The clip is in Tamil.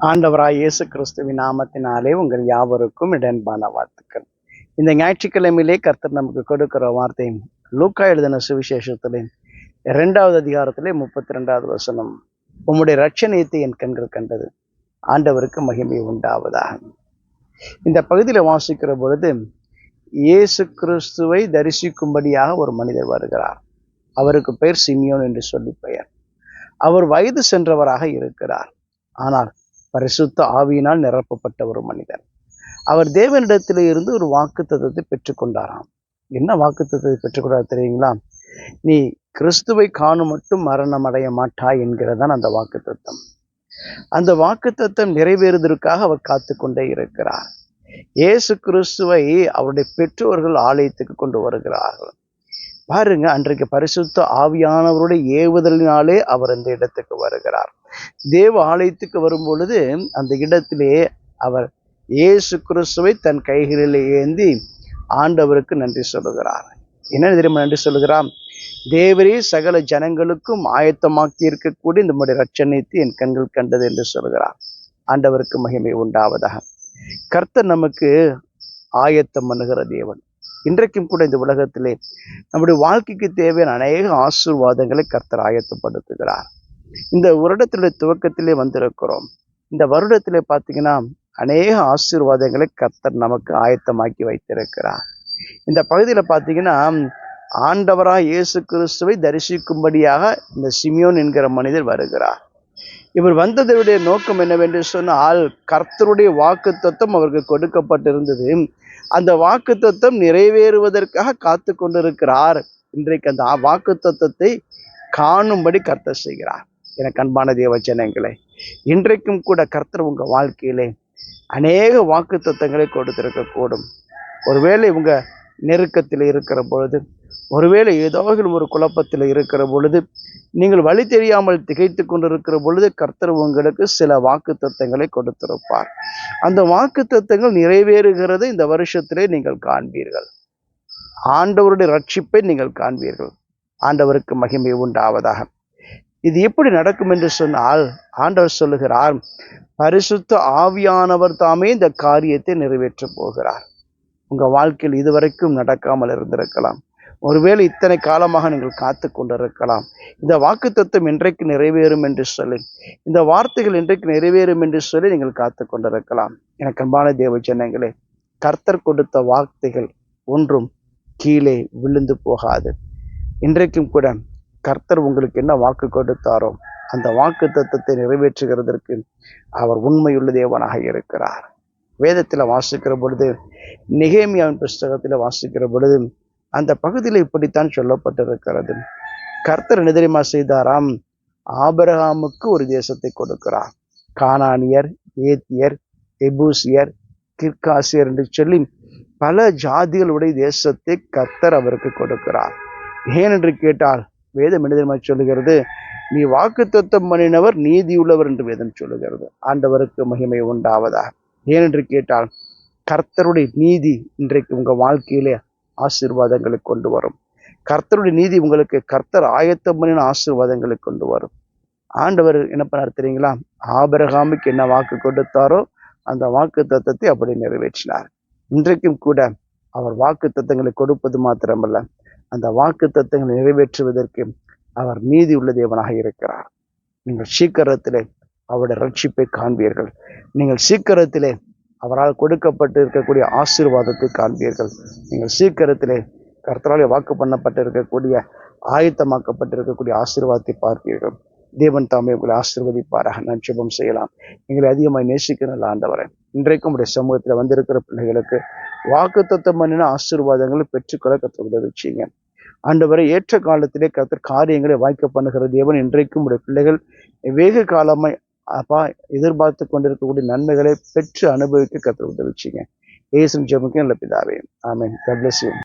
ஆண்டவராய் இயேசு கிறிஸ்துவின் நாமத்தினாலே உங்கள் யாவருக்கும் இடன்பான வாழ்த்துக்கள். இந்த ஞாயிற்றுக்கிழமையிலே கர்த்தர் நமக்கு கொடுக்கிற வார்த்தை லூக்கா எழுதின சுவிசேஷத்திலே இரண்டாவது அதிகாரத்திலே முப்பத்தி ரெண்டாவது வசனம் உம்முடைய ரட்சணியத்தை என் கண்கள் கண்டது ஆண்டவருக்கு மகிமை உண்டாவதாக. இந்த பகுதியில் வாசிக்கிற பொழுது இயேசு கிறிஸ்துவை தரிசிக்கும்படியாக ஒரு மனிதர் வருகிறார். அவருக்கு பெயர் சிமியோன் என்று சொல்லி பெயர். அவர் வயது சென்றவராக இருக்கிறார். ஆனால் பரிசுத்த ஆவியினால் நிரப்பப்பட்ட ஒரு மனிதர். அவர் தேவனிடத்தில் இருந்து ஒரு வாக்கு தத்துவத்தை பெற்றுக்கொண்டாராம். என்ன வாக்கு தத்துவத்தை பெற்றுக்கொண்டார் தெரியுங்களா? நீ கிறிஸ்துவை காணும் மட்டும் மரணம் அடைய மாட்டாய் என்கிறதான் அந்த வாக்கு தத்துவம் அந்த வாக்கு தத்துவம் நிறைவேறுவதற்காக அவர் காத்து கொண்டே இருக்கிறார். இயேசு கிறிஸ்துவை அவருடைய பெற்றோர்கள் ஆலயத்துக்கு கொண்டு வருகிறார்கள். பாருங்க அன்றைக்கு பரிசுத்த ஆவியானவருடைய ஏவுதலினாலே அவர் இந்த இடத்துக்கு வருகிறார். தேவ ஆலயத்துக்கு வரும் பொழுது அந்த இடத்திலே அவர் இயேசு கிறிஸ்துவை தன் கைகளில் ஏந்தி ஆண்டவருக்கு நன்றி சொல்லுகிறார். என்ன தெரியுமா நன்றி சொல்லுகிறான் தேவரே சகல ஜனங்களுக்கும் ஆயத்தமாக்கி இருக்கக்கூடிய இந்த முறை ரட்சணித்து என் கண்கள் கண்டது என்று சொல்கிறார் ஆண்டவருக்கு மகிமை உண்டாவதாக. கர்த்தர் நமக்கு ஆயத்தம் பண்ணுகிற தேவன். இன்றைக்கும் கூட இந்த உலகத்திலே நம்முடைய வாழ்க்கைக்கு தேவையான அநேக ஆசீர்வாதங்களை கர்த்தர் ஆயத்தப்படுத்துகிறார். இந்த வருடத்திலே துவக்கத்திலே வந்திருக்கிறோம். இந்த வருடத்திலே பார்த்தீங்கன்னா அநேக ஆசீர்வாதங்களை கர்த்தர் நமக்கு ஆயத்தமாக்கி வைத்திருக்கிறார். இந்த பகுதியில் பார்த்தீங்கன்னா ஆண்டவராக இயேசு கிறிஸ்துவை தரிசிக்கும்படியாக இந்த சிமியோன் என்கிற மனிதர் வருகிறார். இவர் வந்ததுடைய நோக்கம் என்னவென்று சொன்னால் கர்த்தருடைய வாக்கு தத்துவம் அவருக்கு கொடுக்கப்பட்டிருந்தது. அந்த வாக்கு தத்துவம் நிறைவேறுவதற்காக காத்து கொண்டிருக்கிறார் இன்றைக்கு அந்த வாக்கு தத்துவத்தை காணும்படி கர்த்தர் செய்கிறார். எனக்கு அன்பான தேவச்சனங்களே இன்றைக்கும் கூட கர்த்தர் உங்கள் வாழ்க்கையிலே அநேக வாக்கு தத்துவங்களை கொடுத்திருக்கக்கூடும். ஒருவேளை உங்கள் நெருக்கத்தில் இருக்கிற பொழுது ஒருவேளை ஏதோ ஒரு குழப்பத்தில் இருக்கிற பொழுது நீங்கள் வழி தெரியாமல் திகைத்து கொண்டிருக்கிற பொழுது கர்த்தர் உங்களுக்கு சில வாக்கு தத்துவங்களை கொடுத்திருப்பார். அந்த வாக்கு தத்துவங்கள் நிறைவேறுகிறது இந்த வருஷத்திலே நீங்கள் காண்பீர்கள். ஆண்டவருடைய ரட்சிப்பை நீங்கள் காண்பீர்கள். ஆண்டவருக்கு மகிமை உண்டாவதாக. இது எப்படி நடக்கும் என்று சொன்னால் ஆண்டவர் சொல்லுகிறார் பரிசுத்த ஆவியானவர் தாமே இந்த காரியத்தை நிறைவேற்றப் போகிறார். உங்கள் வாழ்க்கையில் இதுவரைக்கும் நடக்காமல் இருந்திருக்கலாம். ஒருவேளை இத்தனை காலமாக நீங்கள் காத்து கொண்டிருக்கலாம். இந்த வாக்கு தத்துவம் இன்றைக்கு நிறைவேறும் என்று சொல்லி இந்த வார்த்தைகள் இன்றைக்கு நிறைவேறும் என்று சொல்லி நீங்கள் காத்து கொண்டிருக்கலாம். எனக்கு அன்பான தேவ ஜனங்களே கர்த்தர் கொடுத்த வார்த்தைகள் ஒன்றும் கீழே விழுந்து போகாது. இன்றைக்கும் கூட கர்த்தர் உங்களுக்கு என்ன வாக்கு கொடுத்தாரோ அந்த வாக்கு தத்துவத்தை நிறைவேற்றுகிறதற்கு அவர் உண்மையுள்ள தேவனாக இருக்கிறார். வேதத்தில் வாசிக்கிற பொழுது நிகேமியாவின் புஸ்தகத்தில் வாசிக்கிற பொழுது அந்த பகுதியில் இப்படித்தான் சொல்லப்பட்டிருக்கிறது. கர்த்தர் நிதிரிமா செய்தாராம்? ஆபரகாமுக்கு ஒரு தேசத்தை கொடுக்கிறார். கானானியர் ஏத்தியர் எபூசியர் கிர்காசியர் என்று சொல்லி பல ஜாதிகளுடைய தேசத்தை கர்த்தர் அவருக்கு கொடுக்கிறார். ஏனென்று கேட்டால் வேதம் மனிதன் சொல்லுகிறது? நீ வாக்கு தத்துவம் பண்ணினவர் நீதியுள்ளவர் என்று வேதம் சொல்லுகிறது. ஆண்டவருக்கு மகிமை உண்டாவதாக. ஏனென்று கேட்டால் கர்த்தருடைய நீதி இன்றைக்கு உங்கள் வாழ்க்கையிலே ஆசீர்வாதங்களை கொண்டு வரும். கர்த்தருடைய நீதி உங்களுக்கு கர்த்தர் ஆயத்தம் பண்ணின ஆசீர்வாதங்களை கொண்டு வரும். ஆண்டவர் என்ன பண்ணார் தெரியுங்களா? ஆபரகாமுக்கு என்ன வாக்கு கொடுத்தாரோ அந்த வாக்கு தத்துவத்தை அப்படி நிறைவேற்றினார். இன்றைக்கும் கூட அவர் வாக்கு தத்துவங்களை கொடுப்பது மாத்திரமல்ல. அந்த வாக்கு தத்துவங்களை நிறைவேற்றுவதற்கு அவர் நீதி உள்ள தேவனாக இருக்கிறார். நீங்கள் சீக்கிரத்திலே அவருடைய ரட்சிப்பை காண்பீர்கள். நீங்கள் சீக்கிரத்திலே அவரால் கொடுக்கப்பட்டு இருக்கக்கூடிய ஆசீர்வாதத்தை காண்பீர்கள். நீங்கள் சீக்கிரத்திலே கர்த்தராலே வாக்கு பண்ணப்பட்டு இருக்கக்கூடிய ஆயத்தமாக்கப்பட்டு இருக்கக்கூடிய ஆசீர்வாதத்தை பார்ப்பீர்கள். தேவன் தாமே உங்களை ஆசீர்வதிப்பாராக. நான் சுபம் செய்யலாம். எங்களை அதிகமாக நேசிக்கிற நல்ல ஆண்டவரை. இன்றைக்கும் உடைய சமூகத்தில் வந்திருக்கிற பிள்ளைகளுக்கு வாக்கு தத்துவம் பண்ணின ஆசீர்வாதங்களை பெற்றுக்கொள்ள கற்று உதவி செய்யுங்க. ஆண்டவரை ஏற்ற காலத்திலே கத்தர் காரியங்களை வாய்க்க பண்ணுகிற தேவன் இன்றைக்கும் உடைய பிள்ளைகள் வேக காலமாய் அப்பா எதிர்பார்த்து கொண்டிருக்கக்கூடிய நன்மைகளை பெற்று அனுபவிக்க கற்று உதவிச்சிங்க ஏசும் ஜெபுக்கு நல்ல பிதாவே. ஆமேன். Cut you